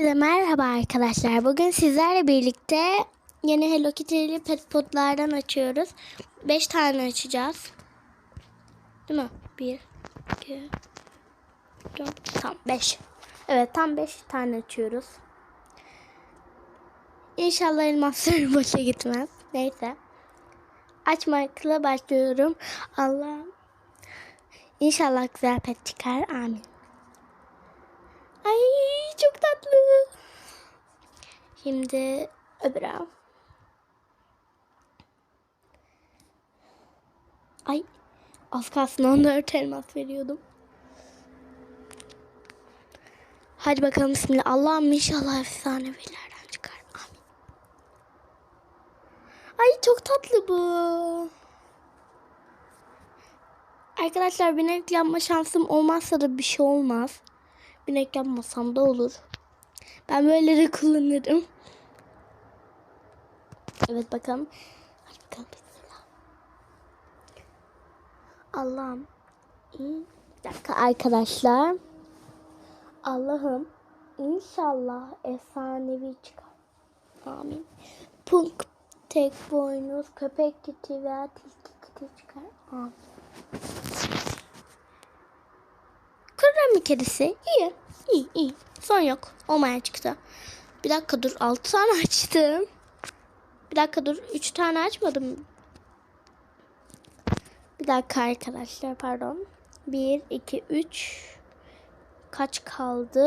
Herkese merhaba arkadaşlar. Bugün sizlerle birlikte yeni Hello Kitty'li pet potlardan açıyoruz. 5 tane açacağız. Değil mi? 1, 2, 4, tam 5. Evet tam 5 tane açıyoruz. İnşallah elmaslarım boşa gitmez. Neyse. Açmakla başlıyorum. Allah İnşallah güzel pet çıkar. Amin. Ay çok tatlı. Şimdi öbür al. Ay az kalsın 14 elmas veriyordum. Hadi bakalım bismillah. Allah'ım inşallah efsanevilerden çıkar. Amin. Ay çok tatlı bu. Arkadaşlar binek yapma şansım olmazsa da bir şey olmaz. Binek yapmasam da olur. Ben böyleleri kullanırım. Evet bakalım. Hadi bakalım. Bismillah. Allah'ım. Bir dakika arkadaşlar. Allah'ım inşallah efsanevi çıkar. Amin. Punk tek boynuz köpek kiti veya tilki kiti çıkar. Amin. Kurrami kedisi. İyi. İyi iyi. Son yok. Olmayan çıktı. Bir dakika dur. Altı tane açtım. Bir dakika dur. Üç tane açmadım. Bir dakika arkadaşlar pardon. Bir, iki, üç. Kaç kaldı?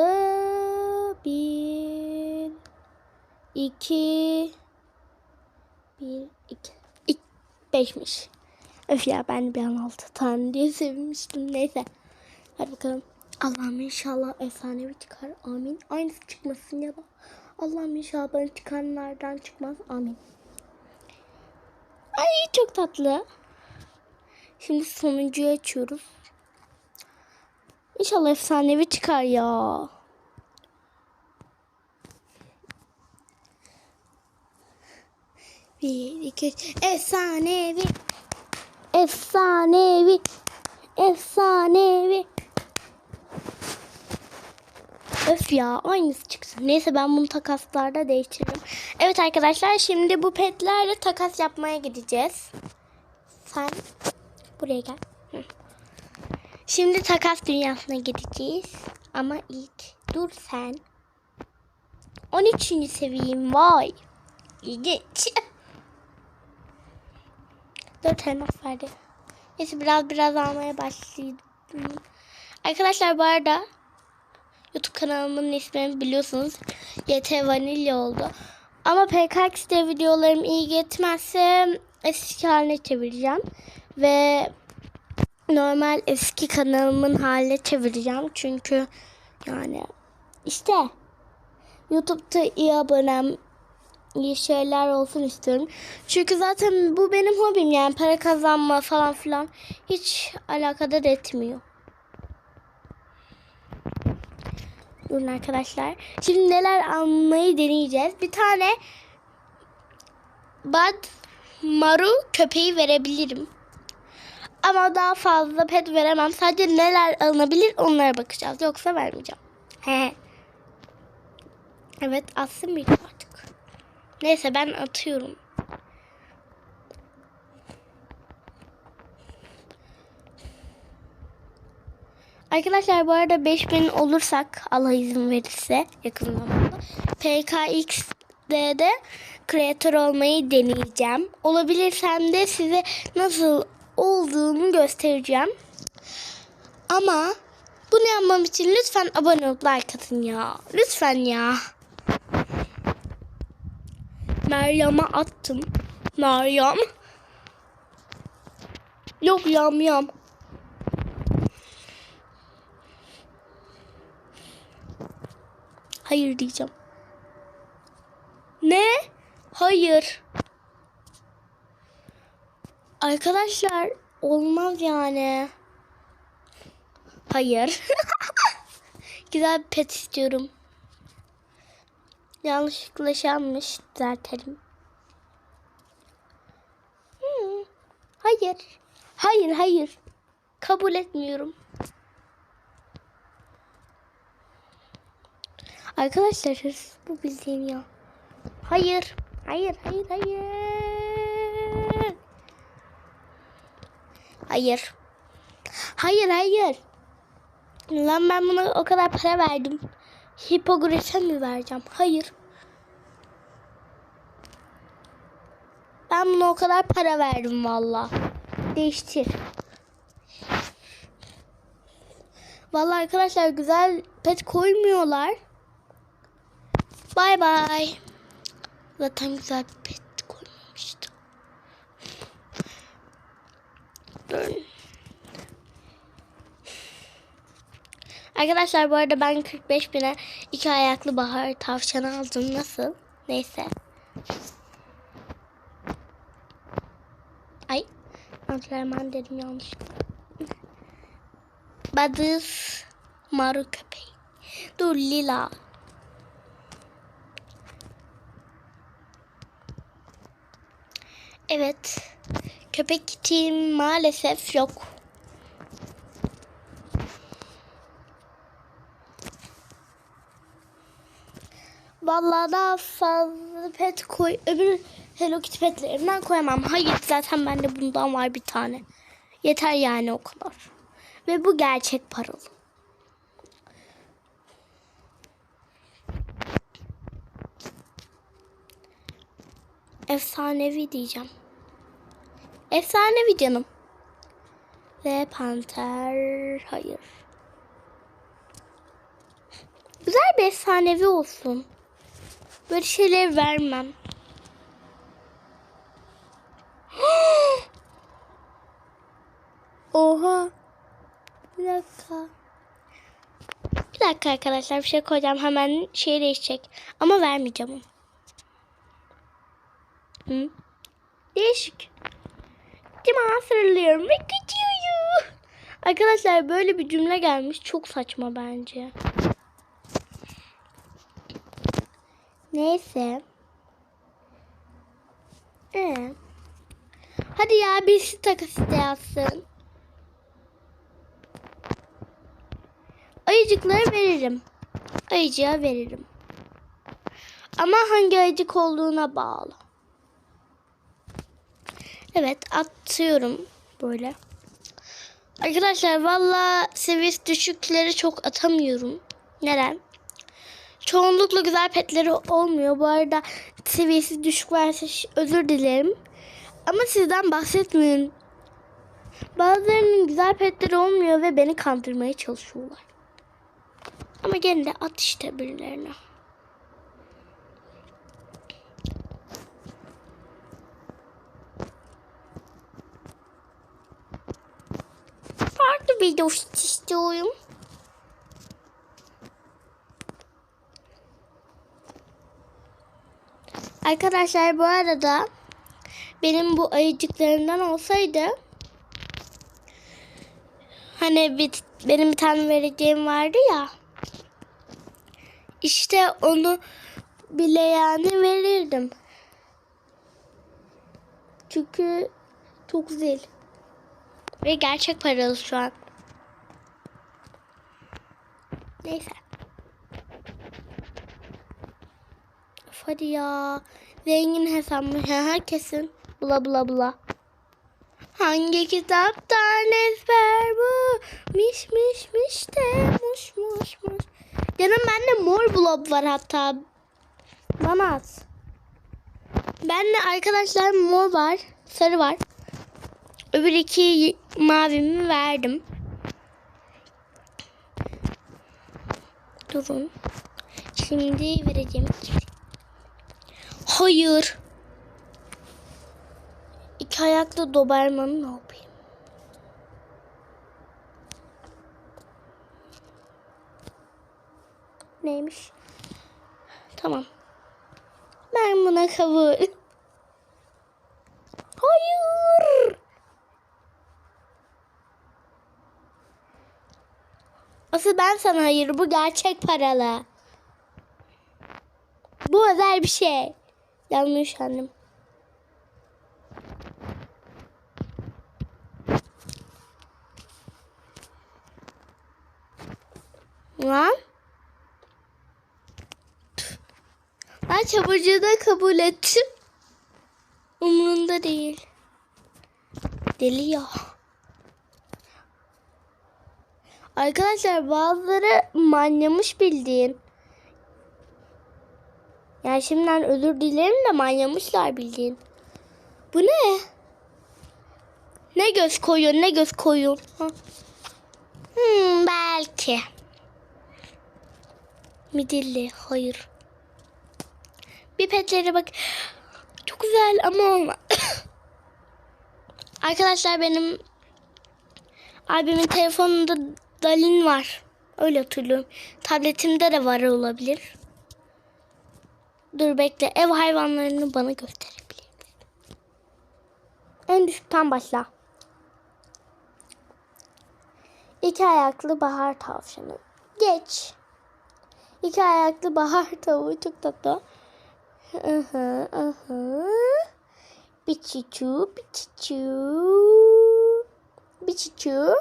Bir, iki, bir, iki. İki beşmiş. Öf ya ben bir an altı tane diye sevinmiştim. Neyse. Hadi bakalım. Allah'ım inşallah efsanevi çıkar. Amin. Aynısı çıkmasın ya da. Allah'ım inşallah bana çıkanlardan çıkmaz. Amin. Ay çok tatlı. Şimdi sonuncuyu açıyoruz. İnşallah efsanevi çıkar ya. Bir, iki, üç. Efsanevi. Efsanevi. Efsanevi. Öf ya aynısı çıksın. Neyse ben bunu takaslarda değiştiririm. Evet arkadaşlar şimdi bu petlerle takas yapmaya gideceğiz. Sen buraya gel. Şimdi takas dünyasına gideceğiz. Ama ilk dur sen. 13. seviyeyim vay. İlginç. 4 elmas verdi. Neyse biraz biraz almaya başladım. Arkadaşlar bu arada YouTube kanalımın ismini biliyorsunuz. YT Vanilya oldu. Ama PKX'de videolarım iyi gitmezse eski haline çevireceğim. Ve normal eski kanalımın haline çevireceğim. Çünkü yani işte YouTube'da iyi abonem iyi şeyler olsun istiyorum. Çünkü zaten bu benim hobim yani para kazanma falan filan hiç alakadar etmiyor. Durun arkadaşlar. Şimdi neler almayı deneyeceğiz. Bir tane Bad Maru köpeği verebilirim. Ama daha fazla pet veremem. Sadece neler alınabilir onlara bakacağız. Yoksa vermeyeceğim. He. Evet atsın mıydı artık? Neyse ben atıyorum. Arkadaşlar bu arada 5000 olursak Allah izin verirse yakın zamanda PKX'de de kreatör olmayı deneyeceğim. Olabilirsem de size nasıl olduğunu göstereceğim. Ama bunu yapmam için lütfen abone olup like atın ya. Lütfen ya. Meryem'e attım. Meryem. Yok yam yam. Hayır diyeceğim. Ne? Hayır. Arkadaşlar olmaz yani. Hayır. Güzel bir pet istiyorum. Yanlışlıkla şey almış. Düzeltelim. Hmm. Hayır. Hayır hayır. Kabul etmiyorum. Arkadaşlar bu bildiğin ya. Hayır. Hayır, hayır, hayır. Hayır. Hayır, hayır. Lan ben buna o kadar para verdim. Hipogris'e mi vereceğim? Hayır. Ben buna o kadar para verdim valla. Değiştir. Vallahi arkadaşlar güzel pet koymuyorlar. Bay bay. Zaten güzel bir pet. Dön. Arkadaşlar bu arada ben 45 bine iki ayaklı bahar tavşanı aldım. Nasıl? Neyse. Ay. Antrenman dedim yanlışlıkla. Badız maru köpeği. Dur lila. Evet. Köpek kitim maalesef yok. Vallahi daha fazla pet koy. Öbür Hello Kitty petlerinden koyamam. Hayır zaten bende bundan var bir tane. Yeter yani o kadar. Ve bu gerçek paralı. Efsanevi diyeceğim. Efsanevi canım. Ve panter. Hayır. Güzel bir efsanevi olsun. Böyle şeyler vermem. Oha. Bir dakika. Bir dakika arkadaşlar bir şey koyacağım. Hemen şey değişecek. Ama vermeyeceğim onu. Hı? Değişik. Cima fırlıyorum ve gidiyorum. Arkadaşlar böyle bir cümle gelmiş. Çok saçma bence. Neyse. Ee. Hadi ya birisi takas yazsın. Ayıcıkları veririm. Ayıcığa veririm. Ama hangi ayıcık olduğuna bağlı. Evet atıyorum böyle. Arkadaşlar valla seviyesi düşükleri çok atamıyorum. Neden? Çoğunlukla güzel petleri olmuyor. Bu arada seviyesi düşük varsa özür dilerim. Ama sizden bahsetmeyin. Bazılarının güzel petleri olmuyor ve beni kandırmaya çalışıyorlar. Ama gene de at işte birilerine. Farklı video istiyorum. Arkadaşlar bu arada benim bu ayıcıklarımdan olsaydı hani bir, benim bir tane vereceğim vardı ya işte onu bile yani verirdim. Çünkü çok zil. Ve gerçek paralı şu an. Neyse. Of hadi ya. Zengin hesabı herkesin. Bula bula bula. Hangi kitaptan ezber bu? Miş miş miş de muş muş muş. Canım bende mor blob var hatta. Bana at. Bende arkadaşlar mor var. Sarı var. Öbür iki mavimi verdim. Durun. Şimdi vereceğim. Hayır. İki ayaklı Doberman'ı ne yapayım? Neymiş? Tamam. Ben buna kabul. Hayır. Asıl ben sana hayır. Bu gerçek paralı. Bu özel bir şey. Yanlış annem. Lan. Ben çabucuğu da kabul ettim. Umurunda değil. Deli ya. Arkadaşlar bazıları manyamış bildiğin. Yani şimdiden özür dilerim de manyamışlar bildiğin. Bu ne? Ne göz koyun ne göz koyun. Hmm, belki. Midilli hayır. Pipetlere bak. Çok güzel ama. Arkadaşlar benim abimin telefonunda Dalin var. Öyle hatırlıyorum. Tabletimde de var olabilir. Dur bekle. Ev hayvanlarını bana gösterebilir? En düşükten başla. İki ayaklı bahar tavşanı. Geç. İki ayaklı bahar tavuğu çok tatlı. Aha, aha. Biçiçu, biçiçu. Biçiçu.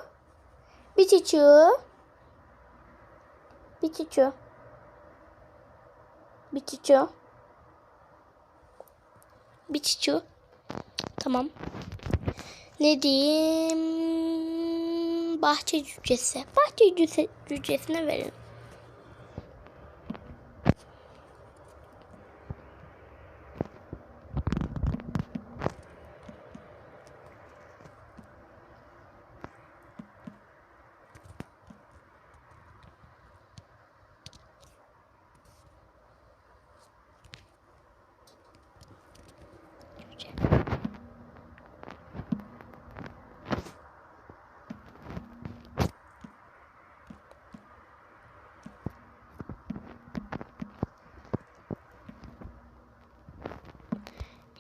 Biçiçu. Biçiçu. Biçiçu. Biçiçu. Tamam. Ne diyeyim? Bahçe cücesi. Bahçe cüce, cücesine verin.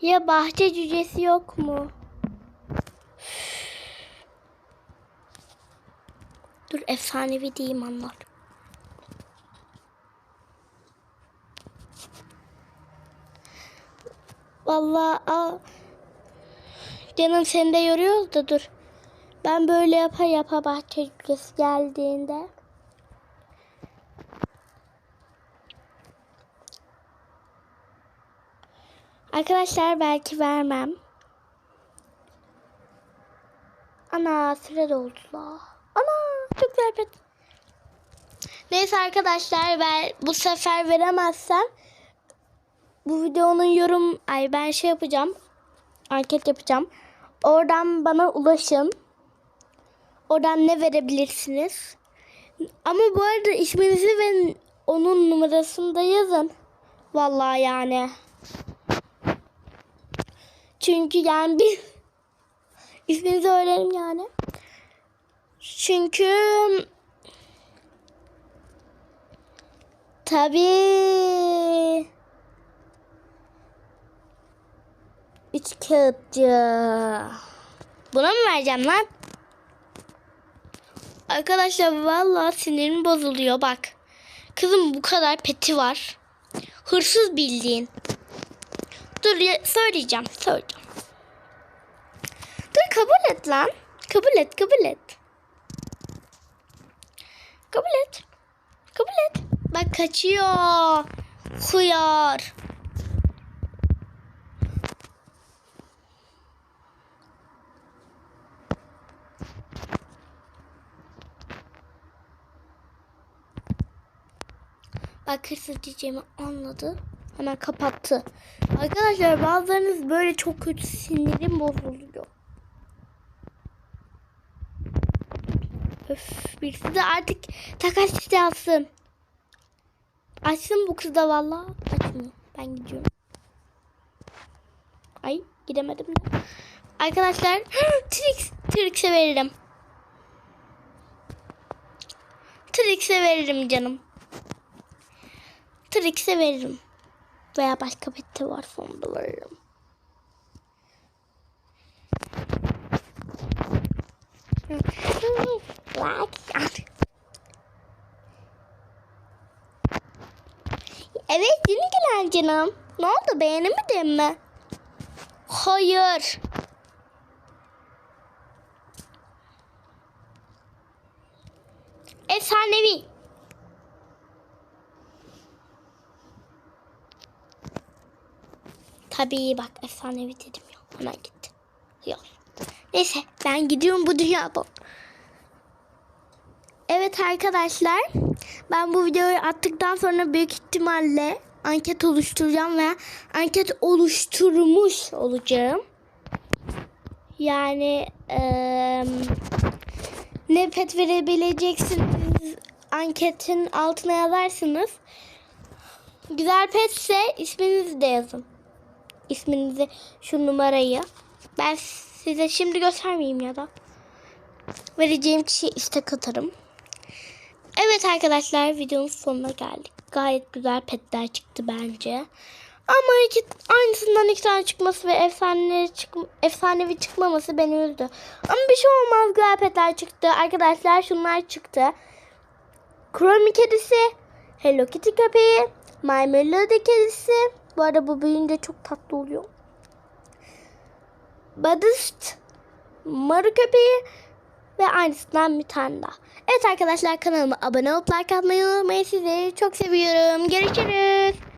Ya bahçe cücesi yok mu? Dur efsanevi diyeyim anlar. Vallahi aa, canım seni de yoruyoruz da dur. Ben böyle yapa yapa bahçe cücesi geldiğinde Arkadaşlar belki vermem. Ana süre doldu la. Ana çok güzel. Neyse arkadaşlar ben bu sefer veremezsem bu videonun yorum ay ben şey yapacağım. Anket yapacağım. Oradan bana ulaşın. Oradan ne verebilirsiniz? Ama bu arada isminizi ve onun numarasını da yazın. Vallahi yani. Çünkü yani bir isminizi öğrenelim yani. Çünkü tabii üç kağıtçı. Buna mı vereceğim lan? Arkadaşlar vallahi sinirim bozuluyor bak. Kızım bu kadar peti var. Hırsız bildiğin. Dur söyleyeceğim, söyleyeceğim. Dur kabul et lan. Kabul et, kabul et. Kabul et. Kabul et. Bak kaçıyor. Huyar. Bak hırsız diyeceğimi anladı. Hemen kapattı. Arkadaşlar bazılarınız böyle çok kötü sinirim bozuluyor. Öf, birisi de artık takas alsın. Açsın bu kız da valla. Açmıyor. Ben gidiyorum. Ay gidemedim de. Arkadaşlar Trix, Trix'e veririm. Trix'e veririm canım. Trix'e veririm. Veya başka peti var sonunda veririm. Evet yeni gelen canım. Ne oldu beğenemedin mi? Hayır. Efsanevi. Tabii bak efsanevi dedim ya. Hemen gitti. Yok. Neyse ben gidiyorum bu dünyada. Evet arkadaşlar. Ben bu videoyu attıktan sonra büyük ihtimalle anket oluşturacağım ve anket oluşturmuş olacağım. Yani eee, ne pet verebileceksiniz anketin altına yazarsınız. Güzel petse isminizi de yazın. İsminizi şu numarayı. Ben size şimdi göstermeyeyim ya da. Vereceğim kişiye istek atarım. Evet arkadaşlar videonun sonuna geldik. Gayet güzel petler çıktı bence. Ama iki, aynısından iki tane çıkması ve efsane çık, efsanevi çıkmaması beni üzdü. Ama bir şey olmaz güzel petler çıktı. Arkadaşlar şunlar çıktı. Chromie kedisi, Hello Kitty köpeği, My Melody kedisi. Bu arada bu büyüyünce çok tatlı oluyor. Badist, Maru köpeği ve aynısından bir tane daha. Evet arkadaşlar kanalıma abone olup like atmayı unutmayın. Sizleri çok seviyorum. Görüşürüz.